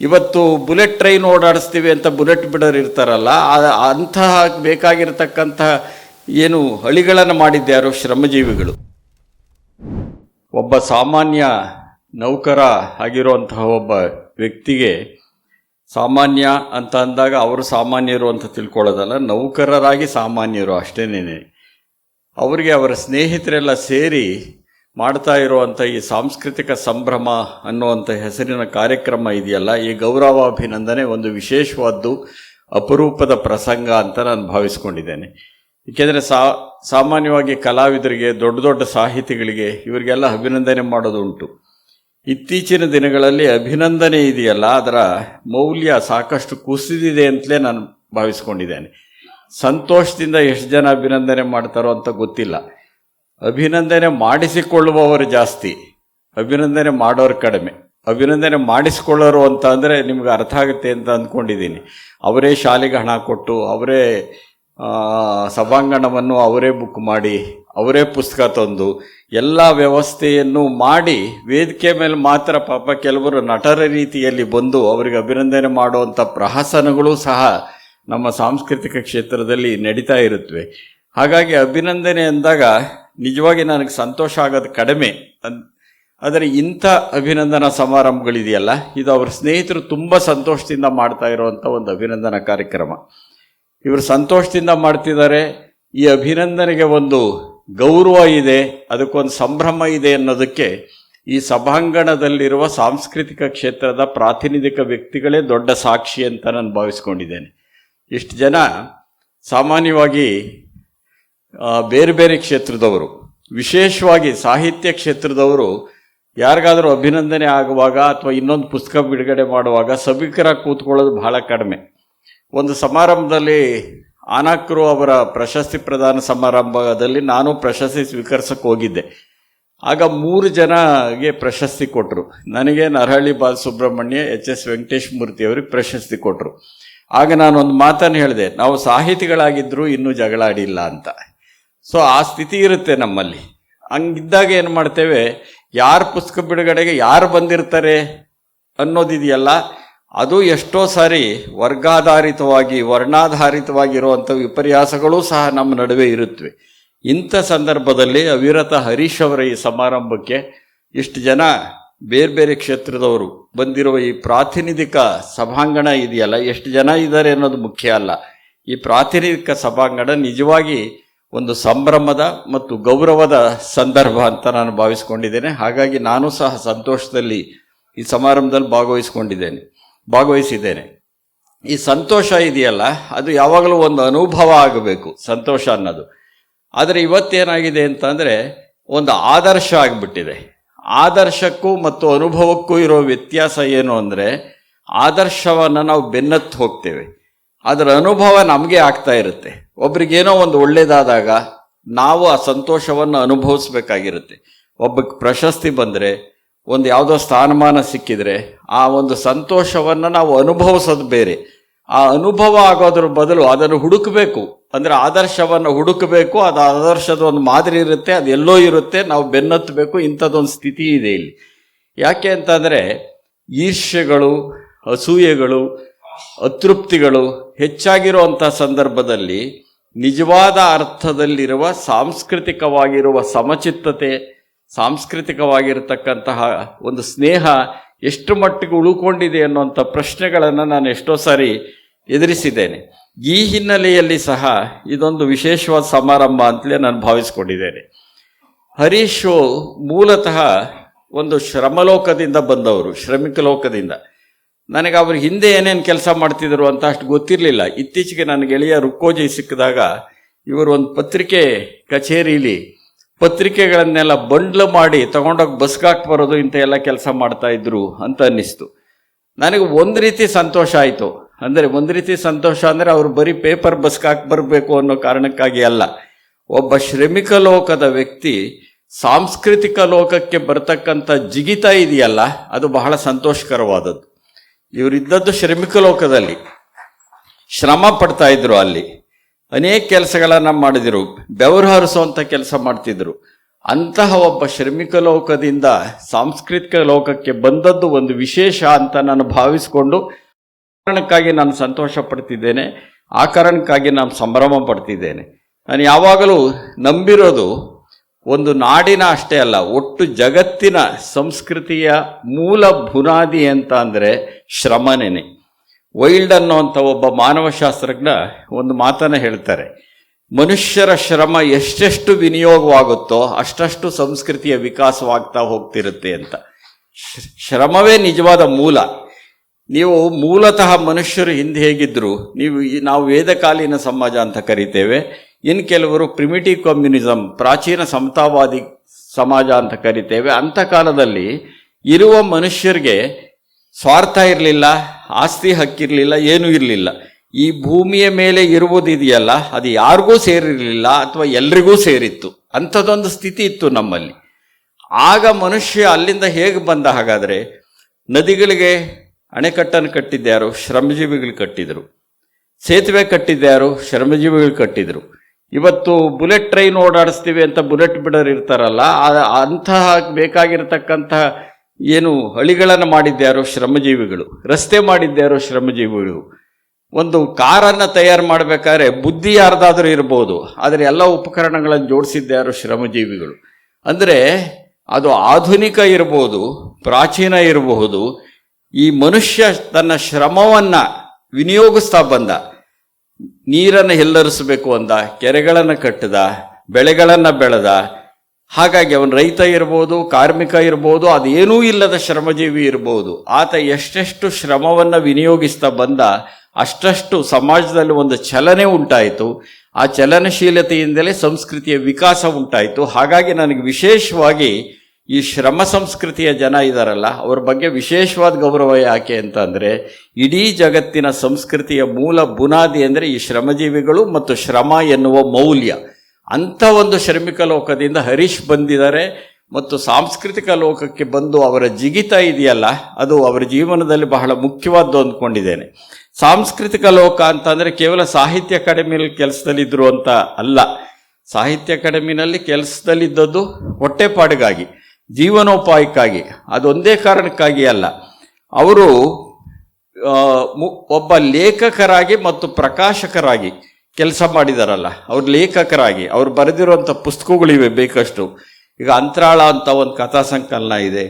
ಇವತ್ತು bullet train ಓಡಾಡಿಸ್ತೀವಿ ಅಂತ bullet ಬಿಡರ್ ಇರ್ತಾರಲ್ಲ ಅಂತಹ ಬೇಕಾಗಿರತಕ್ಕಂತಹ ಏನು ಹಳಿಗಳನ್ನು ಮಾಡಿದ್ದ್ಯಾರು ಶ್ರಮಜೀವಿಗಳು. ಒಬ್ಬ ಸಾಮಾನ್ಯ ನೌಕರ ಆಗಿರುವಂತಹ ಒಬ್ಬ ವ್ಯಕ್ತಿಗೆ ಸಾಮಾನ್ಯ ಅಂತ ಅಂದಾಗ ಅವರು ಸಾಮಾನ್ಯರು ಅಂತ ತಿಳ್ಕೊಳ್ಳೋದಲ್ಲ, ನೌಕರರಾಗಿ ಸಾಮಾನ್ಯರು ಅಷ್ಟೇನೇ ಅವರಿಗೆ ಅವರ ಸ್ನೇಹಿತರೆಲ್ಲ ಸೇರಿ ಮಾಡ್ತಾ ಇರುವಂಥ ಈ ಸಾಂಸ್ಕೃತಿಕ ಸಂಭ್ರಮ ಅನ್ನುವಂಥ ಹೆಸರಿನ ಕಾರ್ಯಕ್ರಮ ಇದೆಯಲ್ಲ, ಈ ಗೌರವಾಭಿನಂದನೆ ಒಂದು ವಿಶೇಷವಾದ್ದು, ಅಪರೂಪದ ಪ್ರಸಂಗ ಅಂತ ನಾನು ಭಾವಿಸ್ಕೊಂಡಿದ್ದೇನೆ. ಏಕೆಂದರೆ ಸಾ, ಸಾಮಾನ್ಯವಾಗಿ ಕಲಾವಿದರಿಗೆ, ದೊಡ್ಡ ದೊಡ್ಡ ಸಾಹಿತಿಗಳಿಗೆ ಇವರಿಗೆಲ್ಲ ಅಭಿನಂದನೆ ಮಾಡೋದುಂಟು. ಇತ್ತೀಚಿನ ದಿನಗಳಲ್ಲಿ ಅಭಿನಂದನೆ ಇದೆಯಲ್ಲ, ಅದರ ಮೌಲ್ಯ ಸಾಕಷ್ಟು ಕುಸಿದಿದೆ ಅಂತಲೇ ನಾನು ಭಾವಿಸ್ಕೊಂಡಿದ್ದೇನೆ. ಸಂತೋಷದಿಂದ ಎಷ್ಟು ಜನ ಅಭಿನಂದನೆ ಮಾಡ್ತಾರೋ ಅಂತ ಗೊತ್ತಿಲ್ಲ. ಅಭಿನಂದನೆ ಮಾಡಿಸಿಕೊಳ್ಳುವವರು ಜಾಸ್ತಿ, ಅಭಿನಂದನೆ ಮಾಡೋರು ಕಡಿಮೆ. ಅಭಿನಂದನೆ ಮಾಡಿಸಿಕೊಳ್ಳೋರು ಅಂತ ಅಂದರೆ ನಿಮ್ಗೆ ಅರ್ಥ ಆಗುತ್ತೆ ಅಂತ ಅಂದ್ಕೊಂಡಿದ್ದೀನಿ. ಅವರೇ ಶಾಲೆಗೆ ಹಣ ಕೊಟ್ಟು, ಅವರೇ ಸಭಾಂಗಣವನ್ನು ಅವರೇ ಬುಕ್ ಮಾಡಿ, ಅವರೇ ಪುಸ್ತಕ ತಂದು, ಎಲ್ಲ ವ್ಯವಸ್ಥೆಯನ್ನು ಮಾಡಿ, ವೇದಿಕೆ ಮೇಲೆ ಮಾತ್ರ ಪಾಪ ಕೆಲವರು ನಟರ ರೀತಿಯಲ್ಲಿ ಬಂದು ಅವರಿಗೆ ಅಭಿನಂದನೆ ಮಾಡುವಂಥ ಪ್ರಹಸನಗಳು ಸಹ ನಮ್ಮ ಸಾಂಸ್ಕೃತಿಕ ಕ್ಷೇತ್ರದಲ್ಲಿ ನಡೀತಾ ಇರುತ್ತವೆ ಹಾಗಾಗಿ ಅಭಿನಂದನೆ ಅಂದಾಗ ನಿಜವಾಗಿ ನನಗೆ ಸಂತೋಷ ಆಗೋದು ಕಡಿಮೆ. ಆದರೆ ಇಂಥ ಅಭಿನಂದನಾ ಸಮಾರಂಭಗಳಿದೆಯಲ್ಲ, ಇದು ಅವ್ರ ಸ್ನೇಹಿತರು ತುಂಬ ಸಂತೋಷದಿಂದ ಮಾಡ್ತಾ ಇರುವಂಥ ಒಂದು ಅಭಿನಂದನಾ ಕಾರ್ಯಕ್ರಮ. ಇವರು ಸಂತೋಷದಿಂದ ಮಾಡ್ತಿದ್ದಾರೆ, ಈ ಅಭಿನಂದನೆಗೆ ಒಂದು ಗೌರವ ಇದೆ, ಅದಕ್ಕೊಂದು ಸಂಭ್ರಮ ಇದೆ ಅನ್ನೋದಕ್ಕೆ ಈ ಸಭಾಂಗಣದಲ್ಲಿರುವ ಸಾಂಸ್ಕೃತಿಕ ಕ್ಷೇತ್ರದ ಪ್ರಾತಿನಿಧಿಕ ವ್ಯಕ್ತಿಗಳೇ ದೊಡ್ಡ ಸಾಕ್ಷಿ ಅಂತ ನಾನು ಭಾವಿಸ್ಕೊಂಡಿದ್ದೇನೆ. ಇಷ್ಟು ಜನ ಸಾಮಾನ್ಯವಾಗಿ ಬೇರೆ ಬೇರೆ ಕ್ಷೇತ್ರದವರು, ವಿಶೇಷವಾಗಿ ಸಾಹಿತ್ಯ ಕ್ಷೇತ್ರದವರು, ಯಾರಿಗಾದರೂ ಅಭಿನಂದನೆ ಆಗುವಾಗ ಅಥವಾ ಇನ್ನೊಂದು ಪುಸ್ತಕ ಬಿಡುಗಡೆ ಮಾಡುವಾಗ ಸಭಿಕರಾಗಿ ಕೂತ್ಕೊಳ್ಳೋದು ಬಹಳ ಕಡಿಮೆ. ಒಂದು ಸಮಾರಂಭದಲ್ಲಿ ಆನಾಕ್ರು ಅವರ ಪ್ರಶಸ್ತಿ ಪ್ರದಾನ ಸಮಾರಂಭದಲ್ಲಿ ನಾನು ಪ್ರಶಸ್ತಿ ಸ್ವೀಕರಿಸಕ್ಕೆ ಹೋಗಿದ್ದೆ. ಆಗ ಮೂರು ಜನಗೆ ಪ್ರಶಸ್ತಿ ಕೊಟ್ಟರು ನನಗೆ ನರಹಳ್ಳಿ ಬಾಲಸುಬ್ರಹ್ಮಣ್ಯ, ಎಚ್ ಎಸ್ ವೆಂಕಟೇಶ್ ಮೂರ್ತಿ ಅವರಿಗೆ ಪ್ರಶಸ್ತಿ ಕೊಟ್ಟರು ಆಗ ನಾನು ಒಂದು ಮಾತನ್ನು ಹೇಳಿದೆ, ನಾವು ಸಾಹಿತಿಗಳಾಗಿದ್ದರೂ ಇನ್ನೂ ಜಗಳ ಆಡಿಲ್ಲ ಅಂತ. ಸೊ ಆ ಸ್ಥಿತಿ ಇರುತ್ತೆ ನಮ್ಮಲ್ಲಿ. ಹಂಗಿದ್ದಾಗ ಏನು ಮಾಡ್ತೇವೆ? ಯಾರು ಪುಸ್ತಕ ಬಿಡುಗಡೆಗೆ ಯಾರು ಬಂದಿರ್ತಾರೆ ಅನ್ನೋದಿದೆಯಲ್ಲ, ಅದು ಎಷ್ಟೋ ಸಾರಿ ವರ್ಗಾಧಾರಿತವಾಗಿ, ವರ್ಣಾಧಾರಿತವಾಗಿರುವಂಥ ವಿಪರ್ಯಾಸಗಳು ಸಹ ನಮ್ಮ ನಡುವೆ ಇರುತ್ತವೆ ಇಂಥ ಸಂದರ್ಭದಲ್ಲಿ ಅವಿರತ ಹರೀಶ್ ಅವರ ಈ ಸಮಾರಂಭಕ್ಕೆ ಇಷ್ಟು ಜನ ಬೇರೆ ಬೇರೆ ಕ್ಷೇತ್ರದವರು ಬಂದಿರುವ ಈ ಪ್ರಾತಿನಿಧಿಕ ಸಭಾಂಗಣ ಇದೆಯಲ್ಲ, ಎಷ್ಟು ಜನ ಇದ್ದಾರೆ ಅನ್ನೋದು ಮುಖ್ಯ ಅಲ್ಲ. ಈ ಪ್ರಾತಿನಿಧಿಕ ಸಭಾಂಗಣ ನಿಜವಾಗಿ ಒಂದು ಸಂಭ್ರಮದ ಮತ್ತು ಗೌರವದ ಸಂದರ್ಭ ಅಂತ ನಾನು ಭಾವಿಸ್ಕೊಂಡಿದ್ದೇನೆ. ಹಾಗಾಗಿ ನಾನು ಸಹ ಸಂತೋಷದಲ್ಲಿ ಈ ಸಮಾರಂಭದಲ್ಲಿ ಭಾಗವಹಿಸ್ಕೊಂಡಿದ್ದೇನೆ, ಭಾಗವಹಿಸಿದ್ದೇನೆ. ಈ ಸಂತೋಷ ಇದೆಯಲ್ಲ, ಅದು ಯಾವಾಗಲೂ ಒಂದು ಅನುಭವ ಆಗಬೇಕು, ಸಂತೋಷ ಅನ್ನೋದು. ಆದರೆ ಇವತ್ತೇನಾಗಿದೆ ಅಂತಂದರೆ, ಒಂದು ಆದರ್ಶ ಆಗಿಬಿಟ್ಟಿದೆ. ಆದರ್ಶಕ್ಕೂ ಮತ್ತು ಅನುಭವಕ್ಕೂ ಇರೋ ವ್ಯತ್ಯಾಸ ಏನು ಅಂದರೆ, ಆದರ್ಶವನ್ನು ನಾವು ಬೆನ್ನತ್ತು ಹೋಗ್ತೇವೆ. ಅದರ ಅನುಭವ ನಮಗೆ ಆಗ್ತಾ ಇರುತ್ತೆ. ಒಬ್ರಿಗೇನೋ ಒಂದು ಒಳ್ಳೇದಾದಾಗ ನಾವು ಆ ಸಂತೋಷವನ್ನು ಅನುಭವಿಸ್ಬೇಕಾಗಿರುತ್ತೆ. ಒಬ್ಬಕ್ಕೆ ಪ್ರಶಸ್ತಿ ಬಂದರೆ, ಒಂದು ಯಾವುದೋ ಸ್ಥಾನಮಾನ ಸಿಕ್ಕಿದರೆ, ಆ ಒಂದು ಸಂತೋಷವನ್ನು ನಾವು ಅನುಭವಿಸೋದು ಬೇರೆ. ಆ ಅನುಭವ ಆಗೋದ್ರ ಬದಲು ಅದನ್ನು ಹುಡುಕಬೇಕು. ಅಂದರೆ ಆದರ್ಶವನ್ನು ಹುಡುಕಬೇಕು, ಅದು ಆದರ್ಶದ ಒಂದು ಮಾದರಿ ಇರುತ್ತೆ, ಅದು ಎಲ್ಲೋ ಇರುತ್ತೆ, ನಾವು ಬೆನ್ನತ್ತಬೇಕು, ಇಂಥದ್ದೊಂದು ಸ್ಥಿತಿ ಇದೆ ಇಲ್ಲಿ. ಯಾಕೆ ಅಂತಂದರೆ, ಈರ್ಷ್ಯಗಳು, ಅಸೂಯೆಗಳು ಅತೃಪ್ತಿಗಳು ಹೆಚ್ಚಾಗಿರುವಂಥ ಸಂದರ್ಭದಲ್ಲಿ ನಿಜವಾದ ಅರ್ಥದಲ್ಲಿರುವ, ಸಾಂಸ್ಕೃತಿಕವಾಗಿರುವ ಸಮಚಿತ್ತತೆ, ಸಾಂಸ್ಕೃತಿಕವಾಗಿರತಕ್ಕಂತಹ ಒಂದು ಸ್ನೇಹ ಎಷ್ಟು ಮಟ್ಟಿಗೆ ಉಳ್ಕೊಂಡಿದೆ ಅನ್ನುವಂಥ ಪ್ರಶ್ನೆಗಳನ್ನು ನಾನು ಎಷ್ಟೋ ಸಾರಿ ಎದುರಿಸಿದ್ದೇನೆ. ಈ ಹಿನ್ನೆಲೆಯಲ್ಲಿ ಸಹ ಇದೊಂದು ವಿಶೇಷವಾದ ಸಮಾರಂಭ ಅಂತಲೇ ನಾನು ಭಾವಿಸ್ಕೊಂಡಿದ್ದೇನೆ. ಹರೀಶು ಮೂಲತಃ ಒಂದು ಶ್ರಮಲೋಕದಿಂದ ಬಂದವರು, ಶ್ರಮಿಕ ಲೋಕದಿಂದ. ನನಗೆ ಅವ್ರ ಹಿಂದೆ ಏನೇನು ಕೆಲಸ ಮಾಡ್ತಿದ್ರು ಅಂತ ಅಷ್ಟು ಗೊತ್ತಿರಲಿಲ್ಲ. ಇತ್ತೀಚೆಗೆ ನನ್ನ ಗೆಳೆಯ ರುಕ್ಕೋಜಿ ಸಿಕ್ಕಿದಾಗ ಇವರು ಒಂದು ಪತ್ರಿಕೆ ಕಚೇರಿಲಿ ಪತ್ರಿಕೆಗಳನ್ನೆಲ್ಲ ಬಂಡ್ಲು ಮಾಡಿ ತಗೊಂಡೋಗಿ ಬಸ್ಗಾಕ್ ಬರೋದು ಇಂಥ ಎಲ್ಲ ಕೆಲಸ ಮಾಡ್ತಾ ಇದ್ರು ಅಂತ ಅನ್ನಿಸ್ತು. ನನಗೆ ಒಂದು ರೀತಿ ಸಂತೋಷ ಆಯಿತು. ಅಂದರೆ ಒಂದು ರೀತಿ ಸಂತೋಷ ಅಂದರೆ ಅವರು ಬರೀ ಪೇಪರ್ ಬಸ್ಗಾಕ್ ಬರಬೇಕು ಅನ್ನೋ ಕಾರಣಕ್ಕಾಗಿ ಅಲ್ಲ. ಒಬ್ಬ ಶ್ರಮಿಕ ಲೋಕದ ವ್ಯಕ್ತಿ ಸಾಂಸ್ಕೃತಿಕ ಲೋಕಕ್ಕೆ ಬರ್ತಕ್ಕಂಥ ಜಿಗಿತ ಇದೆಯಲ್ಲ, ಅದು ಬಹಳ ಸಂತೋಷಕರವಾದದ್ದು. ಇವರಿದ್ದದ್ದು ಶ್ರಮಿಕ ಲೋಕದಲ್ಲಿ. ಶ್ರಮ ಪಡ್ತಾ ಇದ್ರು ಅಲ್ಲಿ. ಅನೇಕ ಕೆಲಸಗಳನ್ನ ಮಾಡಿದ್ರು. ಬೆವರು ಹರಿಸುವಂಥ ಕೆಲಸ ಮಾಡ್ತಿದ್ರು. ಅಂತಹ ಒಬ್ಬ ಶ್ರಮಿಕ ಲೋಕದಿಂದ ಸಾಂಸ್ಕೃತಿಕ ಲೋಕಕ್ಕೆ ಬಂದದ್ದು ಒಂದು ವಿಶೇಷ ಅಂತ ನಾನು ಭಾವಿಸಿಕೊಂಡು ಕಾರಣಕ್ಕಾಗಿ ನಾನು ಸಂತೋಷ ಪಡ್ತಿದ್ದೇನೆ. ಆ ಕಾರಣಕ್ಕಾಗಿ ನಾನು ಸಂಭ್ರಮ ಪಡ್ತಿದ್ದೇನೆ. ನಾನು ಯಾವಾಗಲೂ ನಂಬಿರೋದು ಒಂದು ನಾಡಿನ ಅಷ್ಟೇ ಅಲ್ಲ, ಒಟ್ಟು ಜಗತ್ತಿನ ಸಂಸ್ಕೃತಿಯ ಮೂಲ ಬುನಾದಿ ಅಂತ ಅಂದರೆ ಶ್ರಮನೇನೆ. ವೈಲ್ಡ್ ಅನ್ನುವಂಥ ಒಬ್ಬ ಮಾನವಶಾಸ್ತ್ರಜ್ಞ ಒಂದು ಮಾತನ್ನು ಹೇಳ್ತಾರೆ, ಮನುಷ್ಯರ ಶ್ರಮ ಎಷ್ಟೆಷ್ಟು ವಿನಿಯೋಗವಾಗುತ್ತೋ ಅಷ್ಟಷ್ಟು ಸಂಸ್ಕೃತಿಯ ವಿಕಾಸವಾಗ್ತಾ ಹೋಗ್ತಿರುತ್ತೆ ಅಂತ. ಶ್ರ- ಶ್ರಮವೇ ನಿಜವಾದ ಮೂಲ. ನೀವು ಮೂಲತಃ ಮನುಷ್ಯರು ಹಿಂದೆ ಹೇಗಿದ್ರು, ನೀವು ನಾವು ವೇದಕಾಲೀನ ಸಮಾಜ ಅಂತ ಕರಿತೇವೆ ಇನ್ನು ಕೆಲವರು ಪ್ರಿಮಿಟಿವ್ ಕಮ್ಯುನಿಸಂ ಪ್ರಾಚೀನ ಸಮತಾವಾದಿ ಸಮಾಜ ಅಂತ ಕರಿತೇವೆ. ಅಂಥ ಕಾಲದಲ್ಲಿ ಇರುವ ಮನುಷ್ಯರಿಗೆ ಸ್ವಾರ್ಥ ಇರಲಿಲ್ಲ, ಆಸ್ತಿ ಹಕ್ಕಿರಲಿಲ್ಲ, ಏನೂ ಇರಲಿಲ್ಲ. ಈ ಭೂಮಿಯ ಮೇಲೆ ಇರುವುದಿದೆಯಲ್ಲ, ಅದು ಯಾರಿಗೂ ಸೇರಿರಲಿಲ್ಲ ಅಥವಾ ಎಲ್ರಿಗೂ ಸೇರಿತ್ತು. ಅಂಥದ್ದೊಂದು ಸ್ಥಿತಿ ಇತ್ತು ನಮ್ಮಲ್ಲಿ. ಆಗ ಮನುಷ್ಯ ಅಲ್ಲಿಂದ ಹೇಗೆ ಬಂದ ಹಾಗಾದರೆ, ನದಿಗಳಿಗೆ ಅಣೆಕಟ್ಟನ್ನು ಕಟ್ಟಿದ್ದ್ಯಾರು, ಶ್ರಮಜೀವಿಗಳು ಕಟ್ಟಿದರು. ಸೇತುವೆ ಕಟ್ಟಿದ್ದ್ಯಾರು, ಶ್ರಮಜೀವಿಗಳು ಕಟ್ಟಿದರು. ಇವತ್ತು ಬುಲೆಟ್ ಟ್ರೈನ್ ಓಡಾಡಿಸ್ತೀವಿ ಅಂತ ಬುಲೆಟ್ ಬಿಡರ್ ಇರ್ತಾರಲ್ಲ ಅಂತಹ ಬೇಕಾಗಿರತಕ್ಕಂತಹ ಏನು ಹಳಿಗಳನ್ನು ಮಾಡಿದ್ದ್ಯಾರೋ ಶ್ರಮಜೀವಿಗಳು, ರಸ್ತೆ ಮಾಡಿದ್ದ್ಯಾರೋ ಶ್ರಮಜೀವಿಗಳು, ಒಂದು ಕಾರನ್ನು ತಯಾರು ಮಾಡಬೇಕಾದ್ರೆ ಬುದ್ಧಿ ಯಾರ್ದಾದ್ರೂ ಇರ್ಬೋದು, ಆದರೆ ಎಲ್ಲ ಉಪಕರಣಗಳನ್ನು ಜೋಡಿಸಿದ್ದ್ಯಾರೋ ಶ್ರಮಜೀವಿಗಳು. ಅಂದರೆ ಅದು ಆಧುನಿಕ ಇರಬಹುದು ಪ್ರಾಚೀನ ಇರಬಹುದು, ಈ ಮನುಷ್ಯ ತನ್ನ ಶ್ರಮವನ್ನು ವಿನಿಯೋಗಿಸ್ತಾ ಬಂದ. ನೀರನ್ನು ಹೆಲ್ಲರಿಸಬೇಕು ಅಂದ, ಕೆರೆಗಳನ್ನು ಕಟ್ಟದ, ಬೆಳೆಗಳನ್ನು ಬೆಳೆದ, ಹಾಗಾಗಿ ಅವನು ರೈತ ಇರ್ಬೋದು, ಕಾರ್ಮಿಕ ಇರ್ಬೋದು, ಅದೇನೂ ಇಲ್ಲದ ಶ್ರಮಜೀವಿ ಇರ್ಬೋದು, ಆತ ಎಷ್ಟೆಷ್ಟು ಶ್ರಮವನ್ನು ವಿನಿಯೋಗಿಸ್ತಾ ಬಂದ, ಅಷ್ಟಷ್ಟು ಸಮಾಜದಲ್ಲಿ ಒಂದು ಚಲನೆ ಉಂಟಾಯಿತು. ಆ ಚಲನಶೀಲತೆಯಿಂದಲೇ ಸಂಸ್ಕೃತಿಯ ವಿಕಾಸ ಉಂಟಾಯಿತು. ಹಾಗಾಗಿ ನನಗೆ ವಿಶೇಷವಾಗಿ ಈ ಶ್ರಮ ಸಂಸ್ಕೃತಿಯ ಜನ ಇದ್ದಾರಲ್ಲ ಅವ್ರ ಬಗ್ಗೆ ವಿಶೇಷವಾದ ಗೌರವ ಯಾಕೆ ಅಂತಂದರೆ ಇಡೀ ಜಗತ್ತಿನ ಸಂಸ್ಕೃತಿಯ ಮೂಲ ಬುನಾದಿ ಅಂದರೆ ಈ ಶ್ರಮಜೀವಿಗಳು ಮತ್ತು ಶ್ರಮ ಎನ್ನುವ ಮೌಲ್ಯ. ಅಂಥ ಒಂದು ಶ್ರಮಿಕ ಲೋಕದಿಂದ ಹರೀಶ್ ಬಂದಿದ್ದಾರೆ ಮತ್ತು ಸಾಂಸ್ಕೃತಿಕ ಲೋಕಕ್ಕೆ ಬಂದು ಅವರ ಜಿಗಿತ ಇದೆಯಲ್ಲ, ಅದು ಅವರ ಜೀವನದಲ್ಲಿ ಬಹಳ ಮುಖ್ಯವಾದ್ದು ಅಂದ್ಕೊಂಡಿದ್ದೇನೆ. ಸಾಂಸ್ಕೃತಿಕ ಲೋಕ ಅಂತಂದರೆ ಕೇವಲ ಸಾಹಿತ್ಯ ಅಕಾಡೆಮಿಯಲ್ಲಿ ಕೆಲಸದಲ್ಲಿದ್ದರು ಅಂತ ಅಲ್ಲ. ಸಾಹಿತ್ಯ ಅಕಾಡೆಮಿನಲ್ಲಿ ಕೆಲಸದಲ್ಲಿದ್ದದ್ದು ಹೊಟ್ಟೆಪಾಡಿಗಾಗಿ. ಜೀವನೋಪಾಯಕ್ಕಾಗಿ, ಅದೊಂದೇ ಕಾರಣಕ್ಕಾಗಿ ಅಲ್ಲ. ಅವರು ಒಬ್ಬ ಲೇಖಕರಾಗಿ ಮತ್ತು ಪ್ರಕಾಶಕರಾಗಿ ಕೆಲಸ ಮಾಡಿದಾರಲ್ಲ. ಅವ್ರು ಲೇಖಕರಾಗಿ, ಅವ್ರು ಬರೆದಿರುವಂಥ ಪುಸ್ತಕಗಳಿವೆ ಬೇಕಷ್ಟು. ಈಗ ಅಂತರಾಳ ಅಂತ ಒಂದು ಕಥಾ ಸಂಕಲನ ಇದೆ.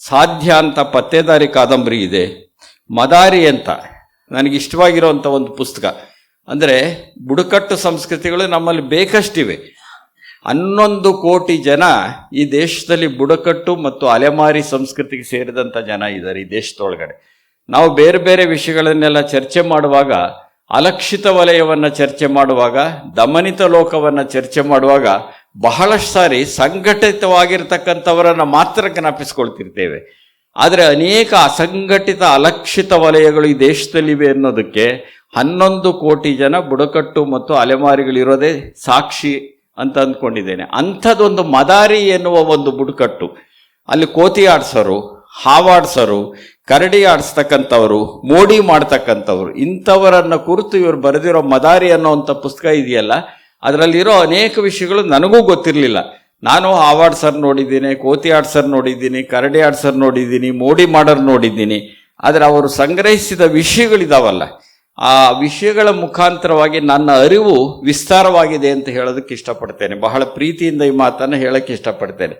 ಸಾಧ್ಯ ಅಂತ ಪತ್ತೇದಾರಿ ಕಾದಂಬರಿ ಇದೆ. ಮದಾರಿ ಅಂತ, ನನಗೆ ಇಷ್ಟವಾಗಿರುವಂಥ ಒಂದು ಪುಸ್ತಕ. ಅಂದರೆ ಬುಡಕಟ್ಟು ಸಂಸ್ಕೃತಿಗಳು ನಮ್ಮಲ್ಲಿ ಬೇಕಷ್ಟಿವೆ. ಹನ್ನೊಂದು ಕೋಟಿ ಜನ ಈ ದೇಶದಲ್ಲಿ ಬುಡಕಟ್ಟು ಮತ್ತು ಅಲೆಮಾರಿ ಸಂಸ್ಕೃತಿಗೆ ಸೇರಿದಂಥ ಜನ ಇದ್ದಾರೆ ಈ ದೇಶದೊಳಗಡೆ. ನಾವು ಬೇರೆ ಬೇರೆ ವಿಷಯಗಳನ್ನೆಲ್ಲ ಚರ್ಚೆ ಮಾಡುವಾಗ, ಅಲಕ್ಷಿತ ವಲಯವನ್ನು ಚರ್ಚೆ ಮಾಡುವಾಗ, ದಮನಿತ ಲೋಕವನ್ನು ಚರ್ಚೆ ಮಾಡುವಾಗ ಬಹಳಷ್ಟು ಸಾರಿ ಸಂಘಟಿತವಾಗಿರ್ತಕ್ಕಂಥವರನ್ನು ಮಾತ್ರ ಜ್ಞಾಪಿಸ್ಕೊಳ್ತಿರ್ತೇವೆ. ಆದರೆ ಅನೇಕ ಅಸಂಘಟಿತ ಅಲಕ್ಷಿತ ವಲಯಗಳು ಈ ದೇಶದಲ್ಲಿವೆ ಅನ್ನೋದಕ್ಕೆ ಹನ್ನೊಂದು ಕೋಟಿ ಜನ ಬುಡಕಟ್ಟು ಮತ್ತು ಅಲೆಮಾರಿಗಳಿರೋದೇ ಸಾಕ್ಷಿ ಅಂತ ಅಂದ್ಕೊಂಡಿದ್ದೇನೆ. ಅಂಥದ್ದೊಂದು ಮದಾರಿ ಎನ್ನುವ ಒಂದು ಬುಡಕಟ್ಟು. ಅಲ್ಲಿ ಕೋತಿ ಆಡ್ಸೋರು ಹಾವಾಡ್ಸೋರು ಕರಡಿ ಆಡಿಸ್ತಕ್ಕಂಥವ್ರು, ಮೋಡಿ ಮಾಡ್ತಕ್ಕಂಥವ್ರು, ಇಂಥವರನ್ನು ಕುರಿತು ಇವರು ಬರೆದಿರೋ ಮದಾರಿ ಅನ್ನೋವಂಥ ಪುಸ್ತಕ ಇದೆಯಲ್ಲ, ಅದರಲ್ಲಿರೋ ಅನೇಕ ವಿಷಯಗಳು ನನಗೂ ಗೊತ್ತಿರಲಿಲ್ಲ. ನಾನು ಹಾವಾಡ್ಸರ್ ನೋಡಿದ್ದೀನಿ, ಕೋತಿ ಆಡ್ಸರ್ ನೋಡಿದ್ದೀನಿ, ಕರಡಿ ಆಡ್ಸರ್ ನೋಡಿದ್ದೀನಿ, ಮೋಡಿ ಮಾಡರ್ ನೋಡಿದ್ದೀನಿ, ಆದರೆ ಅವರು ಸಂಗ್ರಹಿಸಿದ ವಿಷಯಗಳಿದಾವಲ್ಲ. ಆ ವಿಷಯಗಳ ಮುಖಾಂತರವಾಗಿ ನನ್ನ ಅರಿವು ವಿಸ್ತಾರವಾಗಿದೆ ಅಂತ ಹೇಳೋದಕ್ಕೆ ಇಷ್ಟಪಡ್ತೇನೆ. ಬಹಳ ಪ್ರೀತಿಯಿಂದ ಈ ಮಾತನ್ನು ಹೇಳಕ್ಕೆ ಇಷ್ಟಪಡ್ತೇನೆ.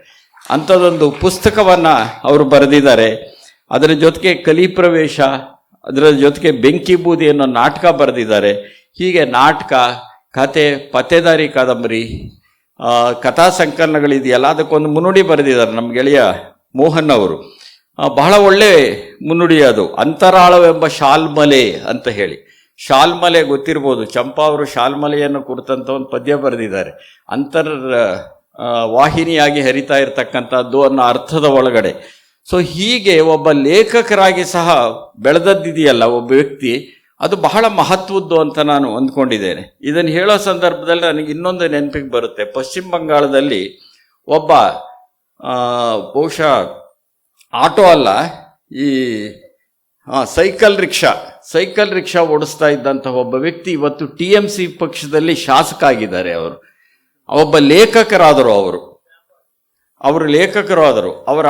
ಅಂಥದ್ದೊಂದು ಪುಸ್ತಕವನ್ನು ಅವರು ಬರೆದಿದ್ದಾರೆ. ಅದರ ಜೊತೆಗೆ ಕಲಿ ಪ್ರವೇಶ, ಅದರ ಜೊತೆಗೆ ಬೆಂಕಿ ಬೂದಿ ಅನ್ನೋ ನಾಟಕ ಬರೆದಿದ್ದಾರೆ. ಹೀಗೆ ನಾಟಕ, ಕತೆ, ಪತ್ತೆದಾರಿ ಕಾದಂಬರಿ ಕಥಾ ಸಂಕಲನಗಳಿದೆಯಲ್ಲ, ಅದಕ್ಕೊಂದು ಮುನ್ನುಡಿ ಬರೆದಿದ್ದಾರೆ ನಮ್ಮ ಗೆಳೆಯ ಮೋಹನ್ ಅವರು. ಬಹಳ ಒಳ್ಳೆ ಮುನ್ನುಡಿ ಅದು, ಅಂತರಾಳವೆಂಬ ಶಾಲ್ಮಲೆ ಅಂತ ಹೇಳಿ. ಶಾಲ್ಮಲೆ ಗೊತ್ತಿರ್ಬೋದು. ಚಂಪಾ ಅವರು ಶಾಲ್ಮಲೆಯನ್ನು ಕುರಿತಂಥ ಒಂದು ಪದ್ಯ ಬರೆದಿದ್ದಾರೆ. ಅಂತರ್ ವಾಹಿನಿಯಾಗಿ ಹರಿತಾ ಇರತಕ್ಕಂಥದ್ದು ಅನ್ನೋ ಅರ್ಥದ ಒಳಗಡೆ. ಸೊ ಹೀಗೆ ಒಬ್ಬ ಲೇಖಕರಾಗಿ ಸಹ ಬೆಳೆದದ್ದಿದೆಯಲ್ಲ ಒಬ್ಬ ವ್ಯಕ್ತಿ, ಅದು ಬಹಳ ಮಹತ್ವದ್ದು ಅಂತ ನಾನು ಅಂದ್ಕೊಂಡಿದ್ದೇನೆ. ಇದನ್ನು ಹೇಳೋ ಸಂದರ್ಭದಲ್ಲಿ ನನಗೆ ಇನ್ನೊಂದು ನೆನಪಿಗೆ ಬರುತ್ತೆ. ಪಶ್ಚಿಮ ಬಂಗಾಳದಲ್ಲಿ ಒಬ್ಬ ಬಹುಶಃ ಆಟೋ ಅಲ್ಲ, ಈ ಸೈಕಲ್ ರಿಕ್ಷಾ. ಸೈಕಲ್ ರಿಕ್ಷಾ ಓಡಿಸ್ತಾ ಇದ್ದಂತಹ ಒಬ್ಬ ವ್ಯಕ್ತಿ ಇವತ್ತು ಟಿ ಎಂ ಸಿ ಪಕ್ಷದಲ್ಲಿ ಶಾಸಕ ಆಗಿದ್ದಾರೆ ಅವರು. ಒಬ್ಬ ಲೇಖಕರಾದರು ಅವರು. ಅವರು ಲೇಖಕರು ಆದರು ಅವರ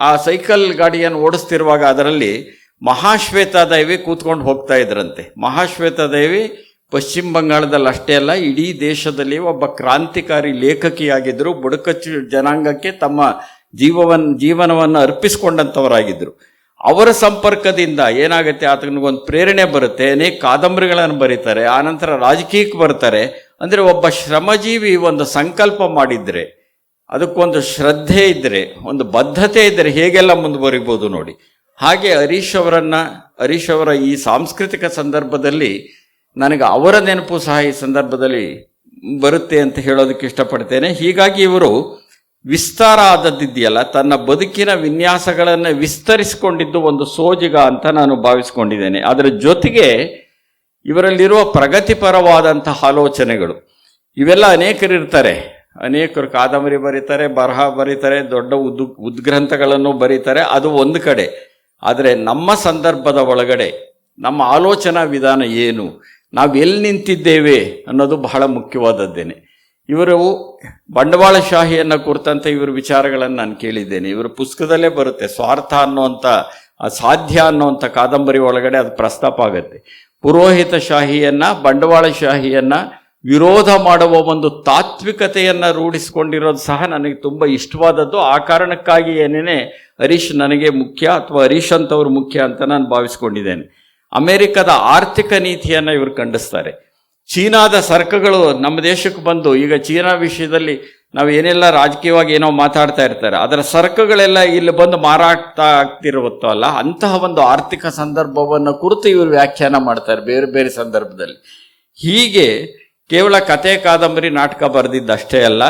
ಆ- ಸೈಕಲ್ ಗಾಡಿಯನ್ನು ಓಡಿಸ್ತಿರುವಾಗ ಅದರಲ್ಲಿ ಮಹಾಶ್ವೇತಾ ದೇವಿ ಕೂತ್ಕೊಂಡು ಹೋಗ್ತಾ ಇದ್ರಂತೆ. ಮಹಾಶ್ವೇತಾ ದೇವಿ ಪಶ್ಚಿಮ ಬಂಗಾಳದಲ್ಲಿ ಅಷ್ಟೇ ಅಲ್ಲ, ಇಡೀ ದೇಶದಲ್ಲಿ ಒಬ್ಬ ಕ್ರಾಂತಿಕಾರಿ ಲೇಖಕಿಯಾಗಿದ್ದರು. ಬುಡಕಚ್ಚು ಜನಾಂಗಕ್ಕೆ ತಮ್ಮ ಜೀವವನ್ನು ಜೀವನವನ್ನು ಅರ್ಪಿಸ್ಕೊಂಡಂಥವರಾಗಿದ್ದರು ಅವರ ಸಂಪರ್ಕದಿಂದ ಏನಾಗುತ್ತೆ? ಆತನಿಗೊಂದು ಪ್ರೇರಣೆ ಬರುತ್ತೆ. ಅನೇಕ ಕಾದಂಬರಿಗಳನ್ನು ಬರೀತಾರೆ. ಆನಂತರ ರಾಜಕೀಯಕ್ಕೆ ಬರ್ತಾರೆ. ಅಂದರೆ ಒಬ್ಬ ಶ್ರಮಜೀವಿ ಒಂದು ಸಂಕಲ್ಪ ಮಾಡಿದರೆ, ಅದಕ್ಕೊಂದು ಶ್ರದ್ಧೆ ಇದ್ದರೆ ಒಂದು ಬದ್ಧತೆ ಇದ್ದರೆ ಹೇಗೆಲ್ಲ ಮುಂದುವರಿಬೋದು ನೋಡಿ. ಹಾಗೆ ಹರೀಶ್ ಅವರನ್ನು, ಹರೀಶ್ ಅವರ ಈ ಸಾಂಸ್ಕೃತಿಕ ಸಂದರ್ಭದಲ್ಲಿ ನನಗೆ ಅವರ ನೆನಪು ಸಹ ಈ ಸಂದರ್ಭದಲ್ಲಿ ಬರುತ್ತೆ ಅಂತ ಹೇಳೋದಕ್ಕೆ ಇಷ್ಟಪಡ್ತೇನೆ. ಹೀಗಾಗಿ ಇವರು ವಿಸ್ತಾರ ಆದದ್ದಿದೆಯಲ್ಲ, ತನ್ನ ಬದುಕಿನ ವಿನ್ಯಾಸಗಳನ್ನು ವಿಸ್ತರಿಸಿಕೊಂಡಿದ್ದು ಒಂದು ಸೋಜಿಗ ಅಂತ ನಾನು ಭಾವಿಸ್ಕೊಂಡಿದ್ದೇನೆ. ಅದರ ಜೊತೆಗೆ ಇವರಲ್ಲಿರುವ ಪ್ರಗತಿಪರವಾದಂತಹ ಆಲೋಚನೆಗಳು. ಇವೆಲ್ಲ ಅನೇಕರು ಇರ್ತಾರೆ. ಅನೇಕರು ಕಾದಂಬರಿ ಬರೀತಾರೆ, ಬರಹ ಬರೀತಾರೆ, ದೊಡ್ಡ ಉದ್, ಉದ್ಗ್ರಂಥಗಳನ್ನು ಬರೀತಾರೆ, ಅದು ಒಂದು ಕಡೆ. ಆದರೆ ನಮ್ಮ ಸಂದರ್ಭದ ಒಳಗಡೆ ನಮ್ಮ ಆಲೋಚನಾ ವಿಧಾನ ಏನು? ನಾವು ಎಲ್ಲಿ ನಿಂತಿದ್ದೇವೆ ಅನ್ನೋದು ಬಹಳ ಮುಖ್ಯವಾದದ್ದೇನೆ. ಇವರು ಬಂಡವಾಳಶಾಹಿಯನ್ನು ಕುರಿತಂತೆ ಇವರ ವಿಚಾರಗಳನ್ನು ನಾನು ಕೇಳಿದ್ದೇನೆ. ಇವರ ಪುಸ್ತಕದಲ್ಲೇ ಬರುತ್ತೆ. ಸ್ವಾರ್ಥ ಅನ್ನುವಂಥ ಆ ಸಾಧ್ಯ ಅನ್ನುವಂಥ ಕಾದಂಬರಿ ಒಳಗಡೆ ಅದು ಪ್ರಸ್ತಾಪ ಆಗುತ್ತೆ. ಪುರೋಹಿತ ಶಾಹಿಯನ್ನ, ಬಂಡವಾಳಶಾಹಿಯನ್ನ ವಿರೋಧ ಮಾಡುವ ಒಂದು ತಾತ್ವಿಕತೆಯನ್ನು ರೂಢಿಸಿಕೊಂಡಿರೋದು ಸಹ ನನಗೆ ತುಂಬ ಇಷ್ಟವಾದದ್ದು. ಆ ಕಾರಣಕ್ಕಾಗಿ ಏನೇನೆ ಹರೀಶ್ ನನಗೆ ಮುಖ್ಯ ಅಥವಾ ಹರೀಶ್ ಅಂತವ್ರು ಮುಖ್ಯ ಅಂತ ನಾನು ಭಾವಿಸ್ಕೊಂಡಿದ್ದೇನೆ. ಅಮೆರಿಕದ ಆರ್ಥಿಕ ನೀತಿಯನ್ನ ಇವರು ಖಂಡಿಸ್ತಾರೆ. ಚೀನಾದ ಸರಕುಗಳು ನಮ್ಮ ದೇಶಕ್ಕೆ ಬಂದು, ಈಗ ಚೀನಾ ವಿಷಯದಲ್ಲಿ ನಾವು ಏನೆಲ್ಲ ರಾಜಕೀಯವಾಗಿ ಏನೋ ಮಾತಾಡ್ತಾ ಇರ್ತಾರೆ, ಅದರ ಸರಕುಗಳೆಲ್ಲ ಇಲ್ಲಿ ಬಂದು ಮಾರಾಟ ಆಗ್ತಿರುತ್ತೋ ಅಲ್ಲ, ಅಂತಹ ಒಂದು ಆರ್ಥಿಕ ಸಂದರ್ಭವನ್ನು ಕುರಿತು ಇವರು ವ್ಯಾಖ್ಯಾನ ಮಾಡ್ತಾರೆ ಬೇರೆ ಬೇರೆ ಸಂದರ್ಭದಲ್ಲಿ. ಹೀಗೆ ಕೇವಲ ಕತೆ ಕಾದಂಬರಿ ನಾಟಕ ಬರೆದಿದ್ದಷ್ಟೇ ಅಲ್ಲ,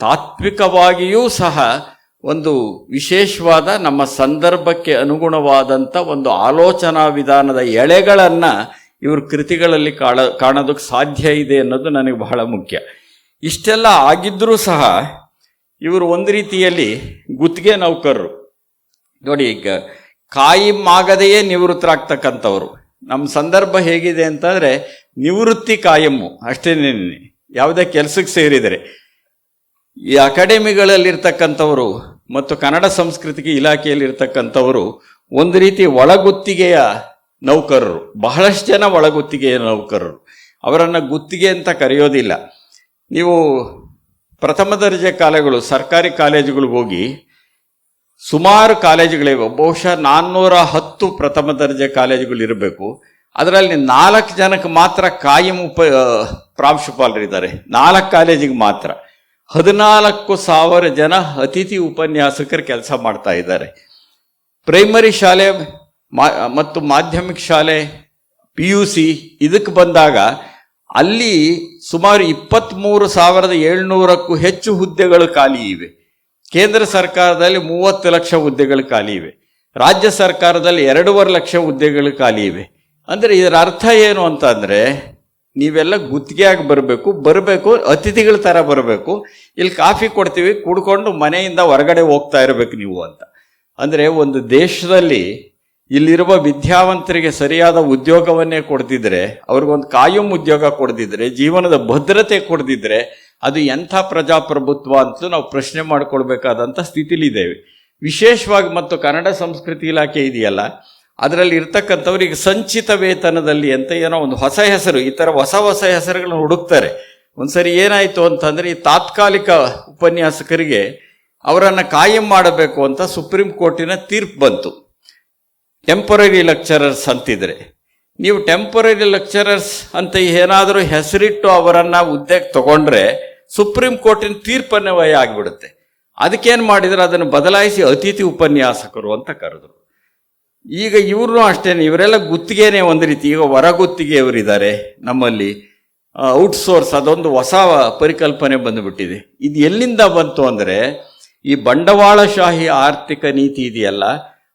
ತಾತ್ವಿಕವಾಗಿಯೂ ಸಹ ಒಂದು ವಿಶೇಷವಾದ ನಮ್ಮ ಸಂದರ್ಭಕ್ಕೆ ಅನುಗುಣವಾದಂಥ ಒಂದು ಆಲೋಚನಾ ವಿಧಾನದ ಎಳೆಗಳನ್ನ ಇವ್ರ ಕೃತಿಗಳಲ್ಲಿ ಕಾಣ ಕಾಣೋದಕ್ಕೆ ಸಾಧ್ಯ ಇದೆ ಅನ್ನೋದು ನನಗೆ ಬಹಳ ಮುಖ್ಯ. ಇಷ್ಟೆಲ್ಲ ಆಗಿದ್ದರೂ ಸಹ ಇವರು ಒಂದು ರೀತಿಯಲ್ಲಿ ಗುತ್ತಿಗೆ ನೌಕರರು. ನೋಡಿ ಈಗ ಕಾಯಿಂ ಆಗದೆಯೇ ನಿವೃತ್ತರಾಗ್ತಕ್ಕಂಥವ್ರು ನಮ್ಮ ಸಂದರ್ಭ ಹೇಗಿದೆ ಅಂತಂದರೆ ನಿವೃತ್ತಿ ಕಾಯಮ್ಮು ಅಷ್ಟೇನೇ ಯಾವುದೇ ಕೆಲಸಕ್ಕೆ ಸೇರಿದರೆ. ಈ ಅಕಾಡೆಮಿಗಳಲ್ಲಿರ್ತಕ್ಕಂಥವರು ಮತ್ತು ಕನ್ನಡ ಸಂಸ್ಕೃತಿಗೆ ಇಲಾಖೆಯಲ್ಲಿರ್ತಕ್ಕಂಥವರು ಒಂದು ರೀತಿ ಒಳಗುತ್ತಿಗೆಯ ನೌಕರರು, ಬಹಳಷ್ಟು ಜನ ಒಳಗುತ್ತಿಗೆಯ ನೌಕರರು. ಅವರನ್ನು ಗುತ್ತಿಗೆ ಅಂತ ಕರೆಯೋದಿಲ್ಲ. ನೀವು ಪ್ರಥಮ ದರ್ಜೆ ಕಾಲೇಜುಗಳು, ಸರ್ಕಾರಿ ಕಾಲೇಜುಗಳಿಗೆ ಹೋಗಿ, ಸುಮಾರು ಕಾಲೇಜುಗಳಿವೆ. ಬಹುಶಃ ನಾನ್ನೂರ ಹತ್ತು ಪ್ರಥಮ ದರ್ಜೆ ಕಾಲೇಜುಗಳು ಇರಬೇಕು. ಅದರಲ್ಲಿ ನಾಲ್ಕು ಜನಕ್ಕೆ ಮಾತ್ರ ಕಾಯಂ ಉಪ ಪ್ರಾಂಶುಪಾಲರಿದ್ದಾರೆ ನಾಲ್ಕು ಕಾಲೇಜಿಗೆ ಮಾತ್ರ. ಹದಿನಾಲ್ಕು ಸಾವಿರ ಜನ ಅತಿಥಿ ಉಪನ್ಯಾಸಕರು ಕೆಲಸ ಮಾಡ್ತಾ ಇದ್ದಾರೆ. ಪ್ರೈಮರಿ ಶಾಲೆ ಮಾ- ಮತ್ತು ಮಾಧ್ಯಮಿಕ ಶಾಲೆ ಪಿ ಯು ಸಿ ಇದಕ್ಕೆ ಬಂದಾಗ ಅಲ್ಲಿ ಸುಮಾರು ಇಪ್ಪತ್ತ್ಮೂರು ಸಾವಿರದ ಏಳ್ನೂರಕ್ಕೂ ಹೆಚ್ಚು ಹುದ್ದೆಗಳು ಖಾಲಿ ಇವೆ. ಕೇಂದ್ರ ಸರ್ಕಾರದಲ್ಲಿ ಮೂವತ್ತು ಲಕ್ಷ ಹುದ್ದೆಗಳು ಖಾಲಿ ಇವೆ. ರಾಜ್ಯ ಸರ್ಕಾರದಲ್ಲಿ ಎರಡೂವರೆ ಲಕ್ಷ ಹುದ್ದೆಗಳು ಖಾಲಿ ಇವೆ. ಅಂದರೆ ಇದರ ಅರ್ಥ ಏನು ಅಂತಂದ್ರೆ ನೀವೆಲ್ಲ ಗುತ್ತಿಗೆಯಾಗಿ ಬರಬೇಕು ಬರಬೇಕು, ಅತಿಥಿಗಳ ಥರ ಬರಬೇಕು. ಇಲ್ಲಿ ಕಾಫಿ ಕೊಡ್ತೀವಿ, ಕುಡ್ಕೊಂಡು ಮನೆಯಿಂದ ಹೊರಗಡೆ ಹೋಗ್ತಾ ಇರಬೇಕು ನೀವು ಅಂತ. ಅಂದರೆ ಒಂದು ದೇಶದಲ್ಲಿ ಇಲ್ಲಿರುವ ವಿದ್ಯಾವಂತರಿಗೆ ಸರಿಯಾದ ಉದ್ಯೋಗವನ್ನೇ ಕೊಡ್ತಿದ್ರೆ ಅವ್ರಿಗೊಂದು ಕಾಯಂ ಉದ್ಯೋಗ ಕೊಡ್ದಿದ್ರೆ, ಜೀವನದ ಭದ್ರತೆ ಕೊಡ್ದಿದ್ರೆ ಅದು ಎಂಥ ಪ್ರಜಾಪ್ರಭುತ್ವ ಅಂತ ನಾವು ಪ್ರಶ್ನೆ ಮಾಡ್ಕೊಳ್ಬೇಕಾದಂಥ ಸ್ಥಿತಿಲಿದ್ದೇವೆ. ವಿಶೇಷವಾಗಿ ಮತ್ತು ಕನ್ನಡ ಸಂಸ್ಕೃತಿ ಇಲಾಖೆ ಇದೆಯಲ್ಲ, ಅದರಲ್ಲಿ ಇರ್ತಕ್ಕಂಥವ್ರಿಗೆ ಸಂಚಿತ ವೇತನದಲ್ಲಿ ಅಂತ ಏನೋ ಒಂದು ಹೊಸ ಹೆಸರು, ಈ ಥರ ಹೊಸ ಹೊಸ ಹೆಸರುಗಳನ್ನ ಹುಡುಕ್ತಾರೆ. ಒಂದ್ಸರಿ ಏನಾಯಿತು ಅಂತಂದರೆ ಈ ತಾತ್ಕಾಲಿಕ ಉಪನ್ಯಾಸಕರಿಗೆ ಅವರನ್ನು ಕಾಯಂ ಮಾಡಬೇಕು ಅಂತ ಸುಪ್ರೀಂ ಕೋರ್ಟಿನ ತೀರ್ಪು ಬಂತು. ಟೆಂಪರರಿ ಲೆಕ್ಚರರ್ಸ್ ಅಂತಿದ್ರೆ. ನೀವು ಟೆಂಪರರಿ ಲೆಕ್ಚರರ್ಸ್ ಅಂತ ಏನಾದರೂ ಹೆಸರಿಟ್ಟು ಅವರನ್ನು ಹುದ್ದೆಗೆ ತಗೊಂಡ್ರೆ ಸುಪ್ರೀಂ ಕೋರ್ಟಿನ ತೀರ್ಪನ್ವಯ ಆಗಿಬಿಡುತ್ತೆ. ಅದಕ್ಕೇನು ಮಾಡಿದ್ರು? ಅದನ್ನು ಬದಲಾಯಿಸಿ ಅತಿಥಿ ಉಪನ್ಯಾಸಕರು ಅಂತ ಕರೆದ್ರು. ಈಗ ಇವ್ರನ್ನೂ ಅಷ್ಟೇನೆ, ಇವರೆಲ್ಲ ಗುತ್ತಿಗೆನೇ ಒಂದು ರೀತಿ. ಈಗ ಹೊರಗುತ್ತಿಗೆಯವರಿದ್ದಾರೆ ನಮ್ಮಲ್ಲಿ ಔಟ್ಸೋರ್ಸ್ ಅದೊಂದು ಹೊಸ ಪರಿಕಲ್ಪನೆ ಬಂದುಬಿಟ್ಟಿದೆ. ಇದು ಎಲ್ಲಿಂದ ಬಂತು ಅಂದರೆ, ಈ ಬಂಡವಾಳಶಾಹಿ ಆರ್ಥಿಕ ನೀತಿ ಇದೆಯಲ್ಲ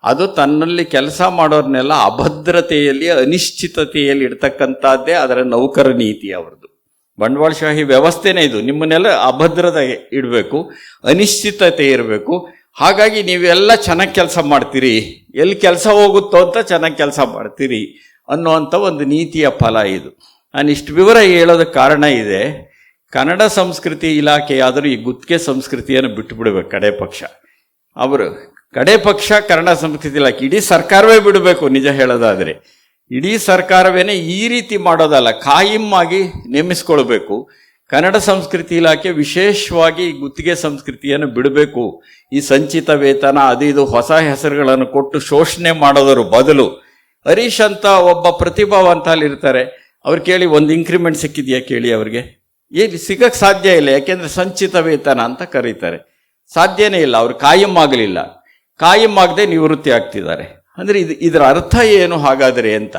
ಅದು ತನ್ನಲ್ಲಿ ಕೆಲಸ ಮಾಡೋರ್ನೆಲ್ಲ ಅಭದ್ರತೆಯಲ್ಲಿ, ಅನಿಶ್ಚಿತತೆಯಲ್ಲಿ ಇಡ್ತಕ್ಕಂಥದ್ದೇ ಅದರ ನೌಕರ ನೀತಿ ಅವ್ರದ್ದು. ಬಂಡವಾಳಶಾಹಿ ವ್ಯವಸ್ಥೆನೇ ಇದು. ನಿಮ್ಮನ್ನೆಲ್ಲ ಅಭದ್ರತೆ ಇಡಬೇಕು, ಅನಿಶ್ಚಿತತೆ ಇರಬೇಕು. ಹಾಗಾಗಿ ನೀವೆಲ್ಲ ಚೆನ್ನಾಗಿ ಕೆಲಸ ಮಾಡ್ತೀರಿ. ಎಲ್ಲಿ ಕೆಲಸ ಹೋಗುತ್ತೋ ಅಂತ ಚೆನ್ನಾಗಿ ಕೆಲಸ ಮಾಡ್ತೀರಿ ಅನ್ನುವಂಥ ಒಂದು ನೀತಿಯ ಫಲ ಇದು. ನಾನು ಇಷ್ಟು ವಿವರ ಹೇಳೋದಕ್ಕೆ ಕಾರಣ ಇದೆ. ಕನ್ನಡ ಸಂಸ್ಕೃತಿ ಇಲಾಖೆಯಾದರೂ ಈ ಗುತ್ತಿಗೆ ಸಂಸ್ಕೃತಿಯನ್ನು ಬಿಟ್ಟುಬಿಡ್ಬೇಕು ಕಡೆ ಪಕ್ಷ. ಅವರು ಕಡೆ ಪಕ್ಷ ಕನ್ನಡ ಸಂಸ್ಕೃತಿ ಇಲಾಖೆ ಇಡೀ ಸರ್ಕಾರವೇ ಬಿಡಬೇಕು ನಿಜ ಹೇಳೋದಾದರೆ. ಇಡೀ ಸರ್ಕಾರವೇನೆ ಈ ರೀತಿ ಮಾಡೋದಲ್ಲ. ಖಾಯಿಮ್ಮಾಗಿ ನೇಮಿಸ್ಕೊಳ್ಬೇಕು. ಕನ್ನಡ ಸಂಸ್ಕೃತಿ ಇಲಾಖೆ ವಿಶೇಷವಾಗಿ ಗುತ್ತಿಗೆ ಸಂಸ್ಕೃತಿಯನ್ನು ಬಿಡಬೇಕು. ಈ ಸಂಚಿತ ವೇತನ, ಅದು ಇದು ಹೊಸ ಹೆಸರುಗಳನ್ನು ಕೊಟ್ಟು ಶೋಷಣೆ ಮಾಡೋದರ ಬದಲು. ಹರೀಶ್ ಅಂತ ಒಬ್ಬ ಪ್ರತಿಭಾವಂತ ಅಲ್ಲಿ ಇರ್ತಾರೆ. ಅವ್ರು ಕೇಳಿ, ಒಂದು ಇನ್ಕ್ರಿಮೆಂಟ್ ಸಿಕ್ಕಿದೆಯಾ? ಕೇಳಿ ಅವ್ರಿಗೆ. ಏನು ಸಿಗಕ್ಕೆ ಸಾಧ್ಯ ಇಲ್ಲ. ಯಾಕೆಂದರೆ ಸಂಚಿತ ವೇತನ ಅಂತ ಕರೀತಾರೆ. ಸಾಧ್ಯನೇ ಇಲ್ಲ. ಅವ್ರು ಕಾಯಂ ಆಗಲಿಲ್ಲ ಕಾಯಂ ಆಗದೆ ನಿವೃತ್ತಿ ಆಗ್ತಿದ್ದಾರೆ. ಅಂದ್ರೆ ಇದು, ಇದರ ಅರ್ಥ ಏನು ಹಾಗಾದರೆ ಅಂತ.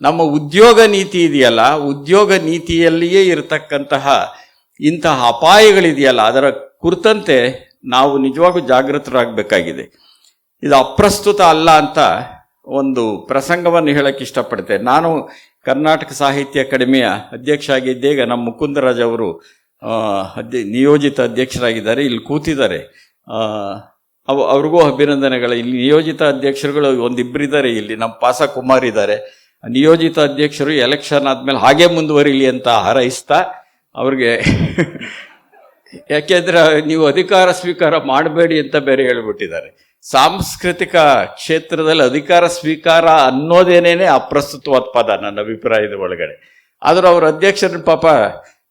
ನಮ್ಮ ಉದ್ಯೋಗ ನೀತಿ ಇದೆಯಲ್ಲ, ಉದ್ಯೋಗ ನೀತಿಯಲ್ಲಿಯೇ ಇರತಕ್ಕಂತಹ ಇಂತಹ ಅಪಾಯಗಳಿದೆಯಲ್ಲ, ಅದರ ಕುರಿತಂತೆ ನಾವು ನಿಜವಾಗೂ ಜಾಗೃತರಾಗಬೇಕಾಗಿದೆ. ಇದು ಅಪ್ರಸ್ತುತ ಅಲ್ಲ ಅಂತ ಒಂದು ಪ್ರಸಂಗವನ್ನು ಹೇಳಕ್ಕೆ ಇಷ್ಟಪಡ್ತೇನೆ ನಾನು ಕರ್ನಾಟಕ ಸಾಹಿತ್ಯ ಅಕಾಡೆಮಿಯ ಅಧ್ಯಕ್ಷ ಆಗಿದ್ದೇಗ ನಮ್ಮ ಮುಕುಂದರಾಜ್ ಅವರು ಅಧ್ಯ, ನಿಯೋಜಿತ ಅಧ್ಯಕ್ಷರಾಗಿದ್ದಾರೆ. ಇಲ್ಲಿ ಕೂತಿದ್ದಾರೆ. ಅವ್ ಅವ್ರಿಗೂ ಅಭಿನಂದನೆಗಳು. ಇಲ್ಲಿ ನಿಯೋಜಿತ ಅಧ್ಯಕ್ಷರುಗಳು ಒಂದಿಬ್ಬರಿದ್ದಾರೆ ಇಲ್ಲಿ. ನಮ್ಮ ಪಾಸ ಕುಮಾರ್ ಇದ್ದಾರೆ. ನಿಯೋಜಿತ ಅಧ್ಯಕ್ಷರು ಎಲೆಕ್ಷನ್ ಆದಮೇಲೆ ಹಾಗೆ ಮುಂದುವರಿಲಿ ಅಂತ ಹಾರೈಸ್ತಾ ಅವ್ರಿಗೆ ಯಾಕೆಂದ್ರೆ ನೀವು ಅಧಿಕಾರ ಸ್ವೀಕಾರ ಮಾಡಬೇಡಿ ಅಂತ ಬೇರೆ ಹೇಳ್ಬಿಟ್ಟಿದ್ದಾರೆ. ಸಾಂಸ್ಕೃತಿಕ ಕ್ಷೇತ್ರದಲ್ಲಿ ಅಧಿಕಾರ ಸ್ವೀಕಾರ ಅನ್ನೋದೇನೇನೆ ಅಪ್ರಸ್ತುತವಾದ ಪದ ನನ್ನ ಅಭಿಪ್ರಾಯದ ಒಳಗಡೆ. ಆದ್ರೆ ಅವ್ರ ಅಧ್ಯಕ್ಷರ ಪಾಪ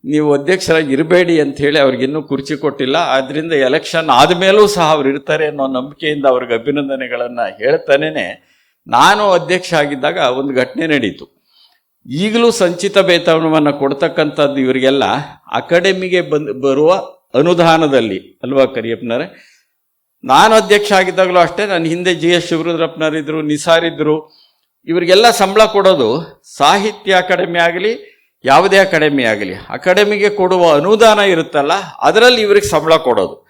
ನೀವು ಅಧ್ಯಕ್ಷರಾಗಿ ಇರಬೇಡಿ ಅಂತ ಹೇಳಿ ಅವ್ರಿಗೆ ಇನ್ನೂ ಕುರ್ಚಿ ಕೊಟ್ಟಿಲ್ಲ. ಆದ್ರಿಂದ ಎಲೆಕ್ಷನ್ ಆದಮೇಲೂ ಸಹ ಅವ್ರು ಇರ್ತಾರೆ ಅನ್ನೋ ನಂಬಿಕೆಯಿಂದ ಅವ್ರಿಗೆ ಅಭಿನಂದನೆಗಳನ್ನು ಹೇಳ್ತಾನೇನೆ. ನಾನು ಅಧ್ಯಕ್ಷ ಆಗಿದ್ದಾಗ ಒಂದು ಘಟನೆ ನಡೀತು. ಈಗಲೂ ಸಂಚಿತ ವೇತನವನ್ನು ಕೊಡ್ತಕ್ಕಂಥದ್ದು ಇವರಿಗೆಲ್ಲ ಅಕಾಡೆಮಿಗೆ ಬಂದು ಬರುವ ಅನುದಾನದಲ್ಲಿ ಅಲ್ವಾ ಕರಿಯಪ್ಪನವರೇ? ನಾನು ಅಧ್ಯಕ್ಷ ಆಗಿದ್ದಾಗಲೂ ಅಷ್ಟೇ, ನನ್ನ ಹಿಂದೆ ಜಿ ಎಸ್ ಶಿವರುದ್ರಪ್ಪನವರಿದ್ರು, ನಿಸಾರಿದ್ರು, ಇವರಿಗೆಲ್ಲ ಸಂಬಳ ಕೊಡೋದು ಸಾಹಿತ್ಯ ಅಕಾಡೆಮಿ ಆಗಲಿ ಯಾವುದೇ ಅಕಾಡೆಮಿ ಆಗಲಿ, ಅಕಾಡೆಮಿಗೆ ಕೊಡುವ ಅನುದಾನ ಇರುತ್ತಲ್ಲ, ಅದರಲ್ಲಿ ಇವ್ರಿಗೆ ಸಂಬಳ ಕೊಡೋದು.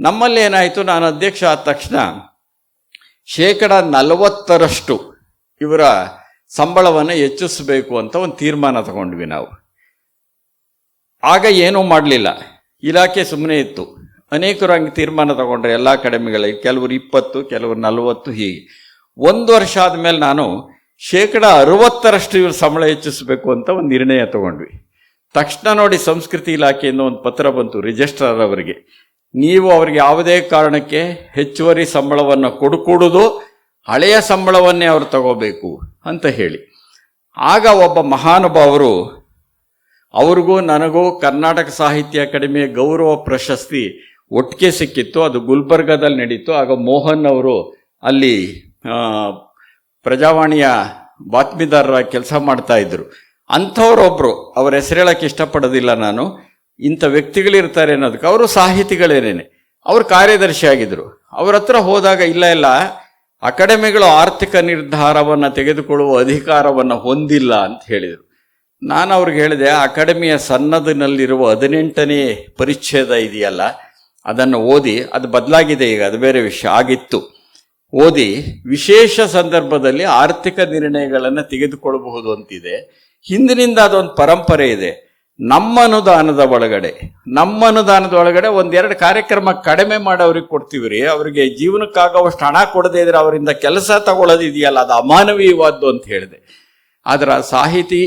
ನಮ್ಮಲ್ಲಿ ಏನಾಯಿತು, ನಾನು ಅಧ್ಯಕ್ಷ ಆದ ತಕ್ಷಣ ಶೇಕಡ ನಲವತ್ತರಷ್ಟು ಇವರ ಸಂಬಳವನ್ನು ಹೆಚ್ಚಿಸಬೇಕು ಅಂತ ಒಂದು ತೀರ್ಮಾನ ತಗೊಂಡ್ವಿ ನಾವು. ಆಗ ಏನೂ ಮಾಡಲಿಲ್ಲ. ಇಲಾಖೆ ಸುಮ್ಮನೆ ಇತ್ತು. ಅನೇಕರು ಹಂಗೆ ತೀರ್ಮಾನ ತಗೊಂಡ್ರೆ, ಎಲ್ಲ ಅಕಾಡೆಮಿಗಳಲ್ಲಿ, ಕೆಲವರು ಇಪ್ಪತ್ತು, ಕೆಲವರು ನಲವತ್ತು, ಹೀಗೆ. ಒಂದು ವರ್ಷ ಆದಮೇಲೆ ನಾನು ಶೇಕಡ ಅರವತ್ತರಷ್ಟು ಇವರು ಸಂಬಳ ಹೆಚ್ಚಿಸಬೇಕು ಅಂತ ಒಂದು ನಿರ್ಣಯ ತಗೊಂಡ್ವಿ. ತಕ್ಷಣ ನೋಡಿ ಸಂಸ್ಕೃತಿ ಇಲಾಖೆಯಿಂದ ಒಂದು ಪತ್ರ ಬಂತು ರಿಜಿಸ್ಟ್ರಾರ್ ಅವರಿಗೆ. ನೀವು ಅವರಿಗೆ ಯಾವುದೇ ಕಾರಣಕ್ಕೆ ಹೆಚ್ಚುವರಿ ಸಂಬಳವನ್ನು ಕೊಡುಕೂಡುದು, ಹಳೆಯ ಸಂಬಳವನ್ನೇ ಅವರು ತಗೋಬೇಕು ಅಂತ ಹೇಳಿ. ಆಗ ಒಬ್ಬ ಮಹಾನುಭಾವರು ಅವ್ರಿಗೂ ನನಗೂ ಕರ್ನಾಟಕ ಸಾಹಿತ್ಯ ಅಕಾಡೆಮಿಯ ಗೌರವ ಪ್ರಶಸ್ತಿ ಒಟ್ಟಿಗೆ ಸಿಕ್ಕಿತ್ತು, ಅದು ಗುಲ್ಬರ್ಗಾದಲ್ಲಿ ನಡೀತು, ಆಗ ಮೋಹನ್ ಅವರು ಅಲ್ಲಿ ಪ್ರಜಾವಾಣಿಯ ಬಾತ್ಮಿದಾರರ ಕೆಲಸ ಮಾಡ್ತಾ ಇದ್ರು. ಅಂಥವ್ರೊಬ್ರು, ಅವ್ರ ಹೆಸರು ಹೇಳಕ್ಕೆ ಇಷ್ಟಪಡೋದಿಲ್ಲ ನಾನು. ಇಂಥ ವ್ಯಕ್ತಿಗಳಿರ್ತಾರೆ ಅನ್ನೋದಕ್ಕೆ ಅವರು ಸಾಹಿತಿಗಳೇನೇನೆ. ಅವರು ಕಾರ್ಯದರ್ಶಿ ಆಗಿದ್ರು. ಅವ್ರ ಹತ್ರ ಹೋದಾಗ, ಇಲ್ಲ ಇಲ್ಲ, ಅಕಾಡೆಮಿಗಳು ಆರ್ಥಿಕ ನಿರ್ಧಾರವನ್ನು ತೆಗೆದುಕೊಳ್ಳುವ ಅಧಿಕಾರವನ್ನು ಹೊಂದಿಲ್ಲ ಅಂತ ಹೇಳಿದರು. ನಾನು ಅವ್ರಿಗೆ ಹೇಳಿದೆ, ಅಕಾಡೆಮಿಯ ಸನ್ನದಿನಲ್ಲಿರುವ ಹದಿನೆಂಟನೇ ಪರಿಚ್ಛೇದ ಇದೆಯಲ್ಲ, ಅದನ್ನು ಓದಿ, ಅದು ಬದಲಾಗಿದೆ ಈಗ, ಅದು ಬೇರೆ ವಿಷಯ, ಆಗಿತ್ತು. ಓದಿ ವಿಶೇಷ ಸಂದರ್ಭದಲ್ಲಿ ಆರ್ಥಿಕ ನಿರ್ಣಯಗಳನ್ನು ತೆಗೆದುಕೊಳ್ಳಬಹುದು ಅಂತಿದೆ. ಹಿಂದಿನಿಂದ ಅದೊಂದು ಪರಂಪರೆ ಇದೆ. ನಮ್ಮ ಅನುದಾನದ ಒಳಗಡೆ, ನಮ್ಮ ಅನುದಾನದ ಒಳಗಡೆ ಒಂದೆರಡು ಕಾರ್ಯಕ್ರಮ ಕಡಿಮೆ ಮಾಡೋರಿಗೆ ಕೊಡ್ತೀವಿ ರೀ ಅವರಿಗೆ ಜೀವನಕ್ಕಾಗುವಷ್ಟು ಹಣ ಕೊಡದೇ ಇದ್ರೆ ಅವರಿಂದ ಕೆಲಸ ತಗೊಳ್ಳೋದಿದೆಯಲ್ಲ, ಅದು ಅಮಾನವೀಯವಾದ್ದು ಅಂತ ಹೇಳಿದೆ. ಆದ್ರೆ ಸಾಹಿತಿ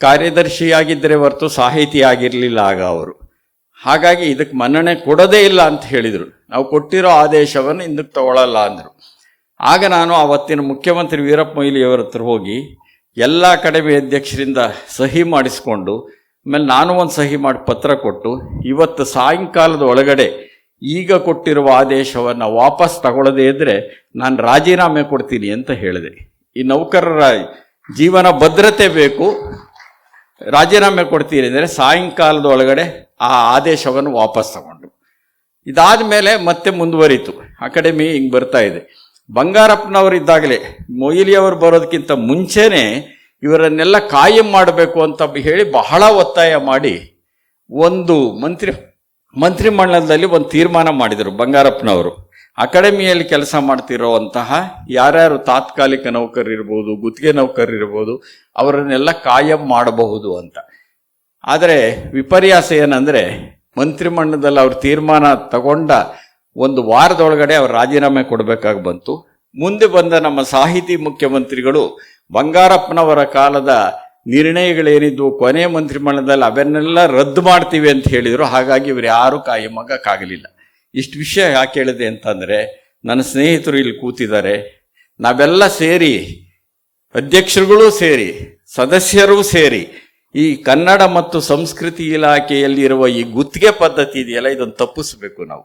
ಕಾರ್ಯದರ್ಶಿಯಾಗಿದ್ದರೆ ಹೊರತು ಸಾಹಿತಿ ಆಗಿರಲಿಲ್ಲ ಆಗ ಅವರು. ಹಾಗಾಗಿ ಇದಕ್ಕೆ ಮನ್ನಣೆ ಕೊಡೋದೇ ಇಲ್ಲ ಅಂತ ಹೇಳಿದರು. ನಾವು ಕೊಟ್ಟಿರೋ ಆದೇಶವನ್ನು ಹಿಂದಕ್ಕೆ ತಗೊಳ್ಳಲ್ಲ ಅಂದರು. ಆಗ ನಾನು ಆವತ್ತಿನ ಮುಖ್ಯಮಂತ್ರಿ ವೀರಪ್ಪ ಮೊಯ್ಲಿಯವರ ಹತ್ರ ಹೋಗಿ ಎಲ್ಲ ಅಕಾಡೆಮಿ ಅಧ್ಯಕ್ಷರಿಂದ ಸಹಿ ಮಾಡಿಸಿಕೊಂಡು, ಆಮೇಲೆ ನಾನು ಒಂದು ಸಹಿ ಮಾಡಿ ಪತ್ರ ಕೊಟ್ಟು, ಇವತ್ತು ಸಾಯಂಕಾಲದ ಒಳಗಡೆ ಈಗ ಕೊಟ್ಟಿರುವ ಆದೇಶವನ್ನು ವಾಪಸ್ ತಗೊಳ್ಳದೇ ಇದ್ದರೆ ನಾನು ರಾಜೀನಾಮೆ ಕೊಡ್ತೀನಿ ಅಂತ ಹೇಳಿದೆ. ಈ ನೌಕರರ ಜೀವನ ಭದ್ರತೆ ಬೇಕು, ರಾಜೀನಾಮೆ ಕೊಡ್ತೀನಿ ಅಂದರೆ ಸಾಯಂಕಾಲದ ಒಳಗಡೆ ಆ ಆದೇಶವನ್ನು ವಾಪಸ್ ತಗೊಂಡು. ಇದಾದ ಮೇಲೆ ಮತ್ತೆ ಮುಂದುವರಿತು. ಅಕಾಡೆಮಿ ಹಿಂಗೆ ಬರ್ತಾ ಇದೆ. ಬಂಗಾರಪ್ಪನವರು ಇದ್ದಾಗಲೇ ಮೊಯ್ಲಿಯವರು ಬರೋದಕ್ಕಿಂತ ಮುಂಚೆನೇ ಇವರನ್ನೆಲ್ಲ ಕಾಯಂ ಮಾಡಬೇಕು ಅಂತ ಹೇಳಿ ಬಹಳ ಒತ್ತಾಯ ಮಾಡಿ ಒಂದು ಮಂತ್ರಿ, ಮಂತ್ರಿಮಂಡಲದಲ್ಲಿ ಒಂದು ತೀರ್ಮಾನ ಮಾಡಿದರು ಬಂಗಾರಪ್ಪನವರು. ಅಕಾಡೆಮಿಯಲ್ಲಿ ಕೆಲಸ ಮಾಡ್ತಿರೋವಂತಹ ಯಾರ್ಯಾರು ತಾತ್ಕಾಲಿಕ ನೌಕರಿರ್ಬೋದು, ಗುತ್ತಿಗೆ ನೌಕರಿರ್ಬೋದು, ಅವರನ್ನೆಲ್ಲ ಕಾಯಂ ಮಾಡಬಹುದು ಅಂತ. ಆದರೆ ವಿಪರ್ಯಾಸ ಏನಂದರೆ ಮಂತ್ರಿಮಂಡಲದಲ್ಲಿ ಅವರು ತೀರ್ಮಾನ ತಗೊಂಡ ಒಂದು ವಾರದೊಳಗಡೆ ಅವರು ರಾಜೀನಾಮೆ ಕೊಡಬೇಕಾಗಿ ಬಂತು. ಮುಂದೆ ಬಂದ ನಮ್ಮ ಸಾಹಿತಿ ಮುಖ್ಯಮಂತ್ರಿಗಳು ಬಂಗಾರಪ್ಪನವರ ಕಾಲದ ನಿರ್ಣಯಗಳೇನಿದ್ವು, ಕೊನೆ ಮಂತ್ರಿಮಂಡಲದಲ್ಲಿ ಅವೆನ್ನೆಲ್ಲ ರದ್ದು ಮಾಡ್ತೀವಿ ಅಂತ ಹೇಳಿದರು. ಹಾಗಾಗಿ ಇವರು ಯಾರೂ ಕಾಯಮಗಕ್ಕಾಗಲಿಲ್ಲ ಇಷ್ಟು ವಿಷಯ ಯಾಕೆ ಹೇಳಿದೆ ಅಂತಂದರೆ, ನನ್ನ ಸ್ನೇಹಿತರು ಇಲ್ಲಿ ಕೂತಿದ್ದಾರೆ. ನಾವೆಲ್ಲ ಸೇರಿ, ಅಧ್ಯಕ್ಷರುಗಳು ಸೇರಿ, ಸದಸ್ಯರೂ ಸೇರಿ, ಈ ಕನ್ನಡ ಮತ್ತು ಸಂಸ್ಕೃತಿ ಇಲಾಖೆಯಲ್ಲಿರುವ ಈ ಗುತ್ತಿಗೆ ಪದ್ಧತಿ ಇದೆಯಲ್ಲ, ಇದನ್ನು ತಪ್ಪಿಸಬೇಕು ನಾವು.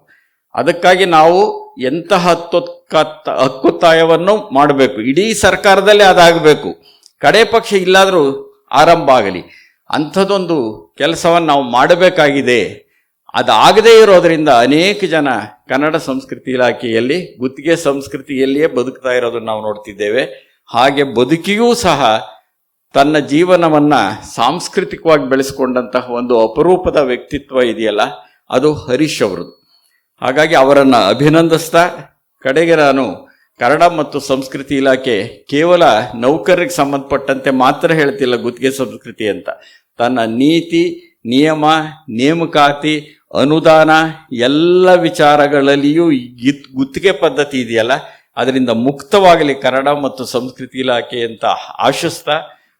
ಅದಕ್ಕಾಗಿ ನಾವು ಎಂತಹ ಹತ್ತೊಕ್ಕ ಹಕ್ಕೊತ್ತಾಯವನ್ನು ಮಾಡಬೇಕು. ಇಡೀ ಸರ್ಕಾರದಲ್ಲೇ ಅದಾಗಬೇಕು. ಕಡೆ ಪಕ್ಷ ಇಲ್ಲಾದರೂ ಆರಂಭ ಆಗಲಿ. ಅಂಥದ್ದೊಂದು ಕೆಲಸವನ್ನು ನಾವು ಮಾಡಬೇಕಾಗಿದೆ. ಅದಾಗದೇ ಇರೋದರಿಂದ ಅನೇಕ ಜನ ಕನ್ನಡ ಸಂಸ್ಕೃತಿ ಇಲಾಖೆಯಲ್ಲಿ, ಗುತ್ತಿಗೆ ಸಂಸ್ಕೃತಿಯಲ್ಲಿಯೇ ಬದುಕ್ತಾ ಇರೋದನ್ನು ನಾವು ನೋಡ್ತಿದ್ದೇವೆ. ಹಾಗೆ ಬದುಕಿಯೂ ಸಹ ತನ್ನ ಜೀವನವನ್ನ ಸಾಂಸ್ಕೃತಿಕವಾಗಿ ಬೆಳೆಸ್ಕೊಂಡಂತಹ ಒಂದು ಅಪರೂಪದ ವ್ಯಕ್ತಿತ್ವ ಇದೆಯಲ್ಲ, ಅದು ಹರೀಶ್ ಅವರದು ಹಾಗಾಗಿ ಅವರನ್ನು ಅಭಿನಂದಿಸ್ತಾ ಕಡೆಗೆ ನಾನು ಕನ್ನಡ ಮತ್ತು ಸಂಸ್ಕೃತಿ ಇಲಾಖೆ ಕೇವಲ ನೌಕರರಿಗೆ ಸಂಬಂಧಪಟ್ಟಂತೆ ಮಾತ್ರ ಹೇಳ್ತಿಲ್ಲ ಗುತ್ತಿಗೆ ಸಂಸ್ಕೃತಿ ಅಂತ. ತನ್ನ ನೀತಿ, ನಿಯಮ, ನೇಮಕಾತಿ, ಅನುದಾನ ಎಲ್ಲ ವಿಚಾರಗಳಲ್ಲಿಯೂ ಗುತ್ತಿಗೆ ಪದ್ಧತಿ ಇದೆಯಲ್ಲ? ಅದರಿಂದ ಮುಕ್ತವಾಗಲಿ ಕನ್ನಡ ಮತ್ತು ಸಂಸ್ಕೃತಿ ಇಲಾಖೆ ಅಂತ ಆಶಿಸ್ತಾ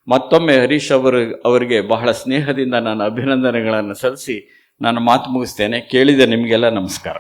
ಮತ್ತೊಮ್ಮೆ ಹರೀಶ್ ಅವರು ಅವರಿಗೆ ಬಹಳ ಸ್ನೇಹದಿಂದ ನಾನು ಅಭಿನಂದನೆಗಳನ್ನು ಸಲ್ಲಿಸಿ ನಾನು ಮಾತು ಮುಗಿಸ್ತೇನೆ ಕೇಳಿದ ನಿಮಗೆಲ್ಲ ನಮಸ್ಕಾರ.